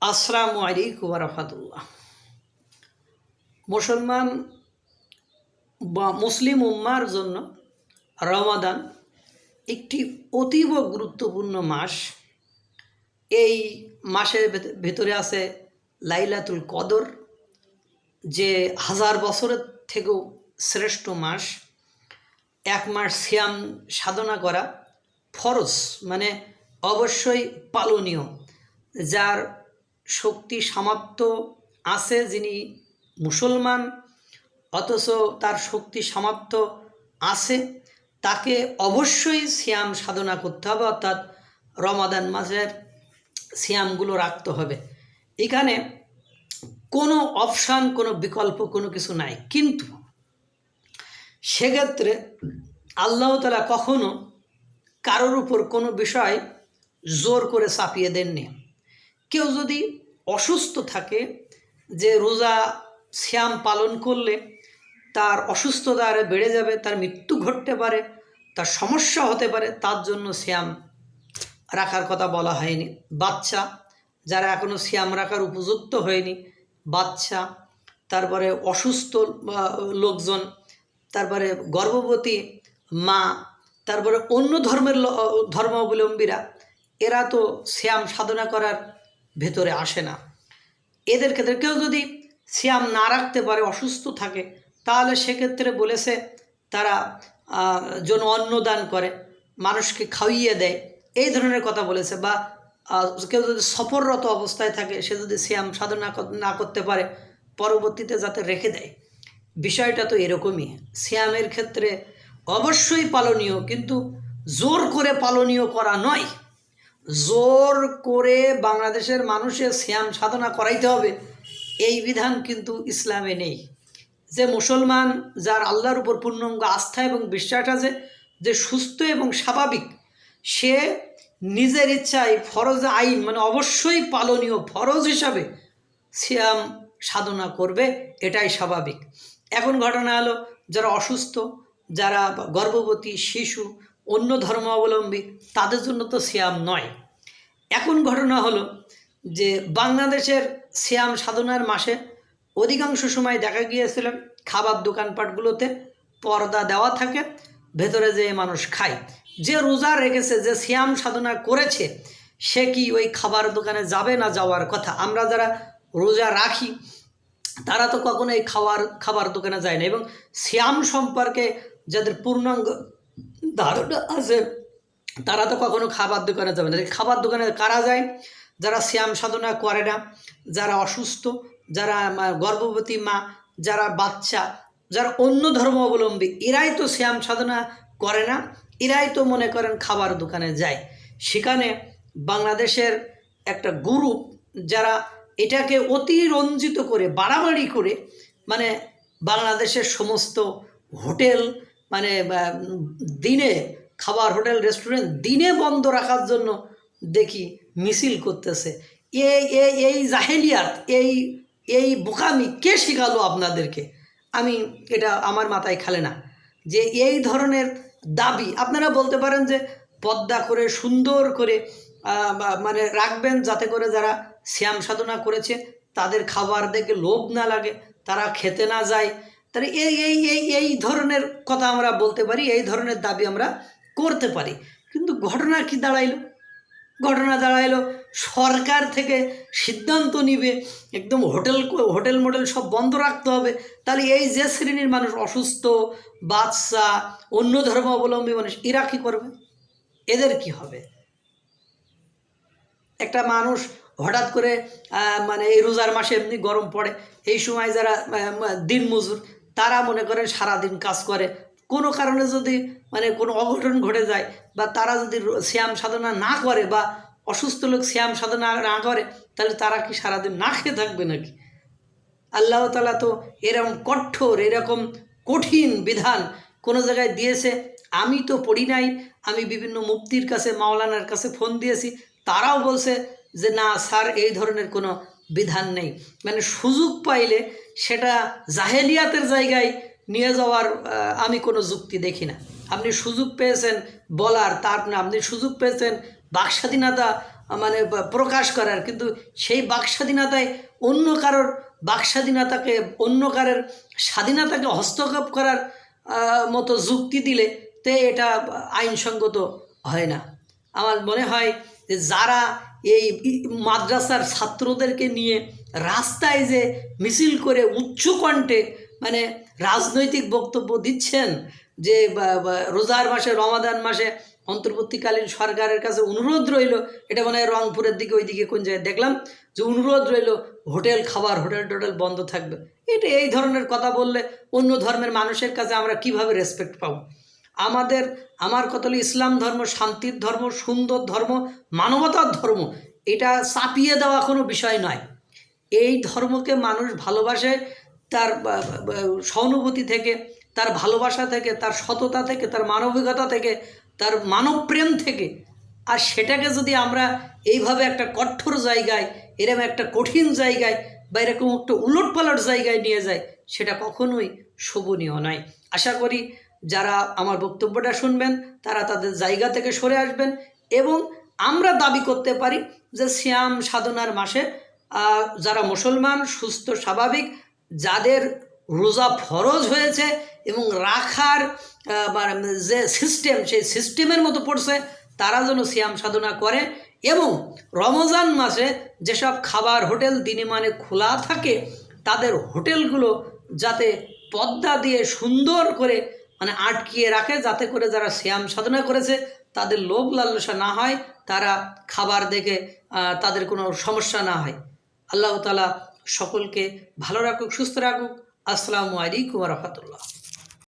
আসসালামু আলাইকুম রহমতুল্লাহ। মুসলমান বা মুসলিম উম্মার জন্য রমাদান একটি অতীব গুরুত্বপূর্ণ মাস। এই মাসের ভেত- ভেতরে আছে লাইলাতুল কদর, যে হাজার বছরের থেকেও শ্রেষ্ঠ মাস। এক মাস সিয়াম সাধনা করা ফরজ মানে অবশ্যই পালনীয়, যার শক্তি সামর্থ্য আছে যিনি মুসলমান, অথচ তার শক্তি সামর্থ্য আছে, তাকে অবশ্যই সিয়াম সাধনা করতে হবে, অর্থাৎ রমাদান মাসের সিয়ামগুলো রাখতে হবে। এখানে কোনো অপশান, কোনো বিকল্প, কোনো কিছু নাই। কিন্তু সেক্ষেত্রে আল্লাহ তালা কখনো কারোর উপর কোনো বিষয় জোর করে চাপিয়ে দেননি। কেউ যদি অসুস্থ থাকে যে রোজা শ্যাম পালন করলে তার অসুস্থতা আরে বেড়ে যাবে, তার মৃত্যু ঘটতে পারে, তার সমস্যা হতে পারে, তার জন্য শ্যাম রাখার কথা বলা হয়নি। বাচ্চা যারা এখনও শ্যাম রাখার উপযুক্ত হয়নি, বাচ্চা, তারপরে অসুস্থ লোকজন, তারপরে গর্ভবতী মা, তারপরে অন্য ধর্মের ধর্মাবলম্বীরা, এরা তো শ্যাম সাধনা করার ভেতরে আসে না। এদের ক্ষেত্রে কেউ যদি শ্যাম না রাখতে পারে, অসুস্থ থাকে, তাহলে সেক্ষেত্রে বলেছে তারা যেন অন্নদান করে, মানুষকে খাইয়ে দেয়। এই ধরনের কথা বলেছে বা কেউ যদি সফররত অবস্থায় থাকে, সে যদি শ্যাম সাধনা না করতে পারে, পরবর্তীতে যাতে রেখে দেয়। বিষয়টা তো এরকমই। শ্যামের ক্ষেত্রে অবশ্যই পালনীয়, কিন্তু জোর করে পালনীয় করা নয়। জোর করে বাংলাদেশের মানুষের শ্যাম সাধনা করাইতে হবে। এই বিধান কিন্তু ইসলামে নেই। যে মুসলমান যার আল্লাহর উপর পূর্ণাঙ্গ আস্থা এবং বিশ্বাস আছে, যে সুস্থ এবং স্বাভাবিক, সে নিজের ইচ্ছায় ফরজ আইন মানে অবশ্যই পালনীয় ফরজ হিসাবে শ্যাম সাধনা করবে, এটাই স্বাভাবিক। এখন ঘটনা হলো, যারা অসুস্থ, যারা গর্ভবতী শিশু অন্য ধর্মাবলম্বী, তাদের জন্য তো শ্যাম নয়। এখন ঘটনা হলো যে বাংলাদেশের শ্যাম সাধনার মাসে অধিকাংশ সময় দেখা গিয়েছিল খাবার দোকানপাটগুলোতে পর্দা দেওয়া থাকে, ভেতরে যে মানুষ খায়। যে রোজা রেখেছে, যে শ্যাম সাধনা করেছে, সে কি ওই খাবার দোকানে যাবে না যাওয়ার কথা? আমরা যারা রোজা রাখি, তারা তো কখনো এই খাওয়ার, খাবার দোকানে যায় না। এবং শ্যাম সম্পর্কে যাদের পূর্ণাঙ্গ ধারণা আছে। তারা তো কখনো খাবার দোকানে যাবে না। খাবার দোকানে কারা যায়? যারা শ্যাম সাধনা করে না, যারা অসুস্থ, যারা গর্ভবতী মা, যারা বাচ্চা, যারা অন্য ধর্ম অবলম্বী এরাই তো শ্যাম সাধনা করে না, এরাই তো মনে করেন খাবার দোকানে যায়। সেখানে বাংলাদেশের একটা গ্রুপ যারা এটাকে অতিরঞ্জিত করে, বাড়াবাড়ি করে মানে বাংলাদেশের সমস্ত হোটেল মানে দিনে খাবার, হোটেল, রেস্টুরেন্ট দিনে বন্ধ রাখার জন্য দেখি মিছিল করতেছে। এই এই এই জাহেলিয়াত, এই এই বোকামি কে শেখালো আপনাদেরকে? আমি এটা আমার মাথায় খেলে না। যে এই ধরনের দাবি, আপনারা বলতে পারেন যে পদ্মা করে সুন্দর করে মানে রাখবেন যাতে করে যারা শ্যাম সাধনা করেছে, তাদের খাবার দেখে লোভ না লাগে, তারা খেতে না যায় তাহলে এই এই এই এই ধরনের কথা আমরা বলতে পারি, এই ধরনের দাবি আমরা করতে পারি। কিন্তু ঘটনা কি দাঁড়াইলো? ঘটনা দাঁড়াইলো, সরকার থেকে সিদ্ধান্ত নিবে, একদম হোটেল হোটেল মোটেল সব বন্ধ রাখতে হবে। তাহলে এই যে শ্রেণির মানুষ অসুস্থ বাচ্চা অন্য ধর্মাবলম্বী মানুষ, এরা কী করবে? এদের কি হবে? একটা মানুষ হঠাৎ করে মানে এই রোজার মাসে এমনি গরম পড়ে, এই সময় যারা দিন মজুর তারা মনে করেন সারাদিন কাজ করে। কোনো কারণে যদি মানে কোনো অঘটন ঘটে যায় বা তারা যদি শ্যাম সাধনা না করে বা অসুস্থ লোক শ্যাম সাধনা না করে, তাহলে তারা কি সারাদিন না খেয়ে থাকবে নাকি? আল্লাহ তালা তো এরকম কঠোর, এরকম কঠিন বিধান কোনো জায়গায় দিয়েছে। আমি তো পড়ি নাই, আমি বিভিন্ন মুক্তির কাছে, মাওলানার কাছে ফোন দিয়েছি, তারাও বলছে যে, না, স্যার, এই ধরনের কোনো বিধান নেই। মানে সুযোগ পাইলে সেটা জাহেলিয়াতের জায়গায় নিয়ে যাওয়ার আমি কোনো যুক্তি দেখি না। আপনি সুযোগ পেয়েছেন বলার, তার না, আপনি সুযোগ পেয়েছেন বাকস্বাধীনতা মানে প্রকাশ করার, কিন্তু সেই বাকস্বাধীনতায় অন্য কারোর বাকস্বাধীনতাকে, অন্য কারোর স্বাধীনতাকে হস্তক্ষেপ করার মতো যুক্তি দিলে তে এটা আইনসঙ্গত হয় না। আমার মনে হয় যে যারা এই মাদ্রাসার ছাত্রদেরকে নিয়ে রাস্তায় যে মিছিল করে উচ্চ কণ্ঠে মানে রাজনৈতিক বক্তব্য দিচ্ছেন যে রোজার মাসে, রমাদান মাসে অন্তর্বর্তীকালীন সরকারের কাছে অনুরোধ রইল, এটা মনে হয় রংপুরের দিকে, ওইদিকে কোন জায়গায় দেখলাম, যে অনুরোধ রইল, হোটেল, খাবার, হোটেল, টোটেল বন্ধ থাকবে। এটা এই ধরনের কথা বললে অন্য ধর্মের মানুষের কাছে আমরা কীভাবে রেসপেক্ট পাবো? আমাদের, আমার হলো ইসলাম ধর্ম, শান্তির ধর্ম, সুন্দর ধর্ম, মানবতার ধর্ম, এটা চাপিয়ে দেওয়া কোনো বিষয় নয়। এই ধর্মকে মানুষ ভালোবাসে, তার সহানুভূতি থেকে, তার ভালোবাসা থেকে, তার সততা থেকে, তার মানবিকতা থেকে, তার মানবপ্রেম থেকে। আর সেটাকে যদি আমরা এইভাবে একটা কঠোর জায়গায় এরকম একটা কঠিন জায়গায় বা এরকম একটা উলটপালট জায়গায় নিয়ে যায় সেটা কখনোই শোভনীয় নয়। আশা করি যারা আমার বক্তব্যটা শুনবেন, তারা তাদের জায়গা থেকে সরে আসবেন এবং আমরা দাবি করতে পারি যে শ্যাম সাধনার মাসে যারা মুসলমান, সুস্থ, স্বাভাবিক, যাদের রোজা ফরজ হয়েছে এবং রাখার যে সিস্টেম সেই সিস্টেমের মতো পড়ছে, তারা যেন সিয়াম সাধনা করে এবং রমজান মাসে যেসব খাবার, হোটেল দিনে মানে খোলা থাকে, তাদের হোটেলগুলো যাতে পদ্মা দিয়ে সুন্দর করে মানে আটকিয়ে রাখে যাতে করে যারা শ্যাম সাধনা করেছে, তাদের লোভ লালসা না হয়, তারা খাবার দেখে তাদের কোনো সমস্যা না হয়। আল্লাহ তালা সকলকে ভালো রাখুক, সুস্থ রাখুক। আসসালামু আলাইকুম রহমতুল্লাহ।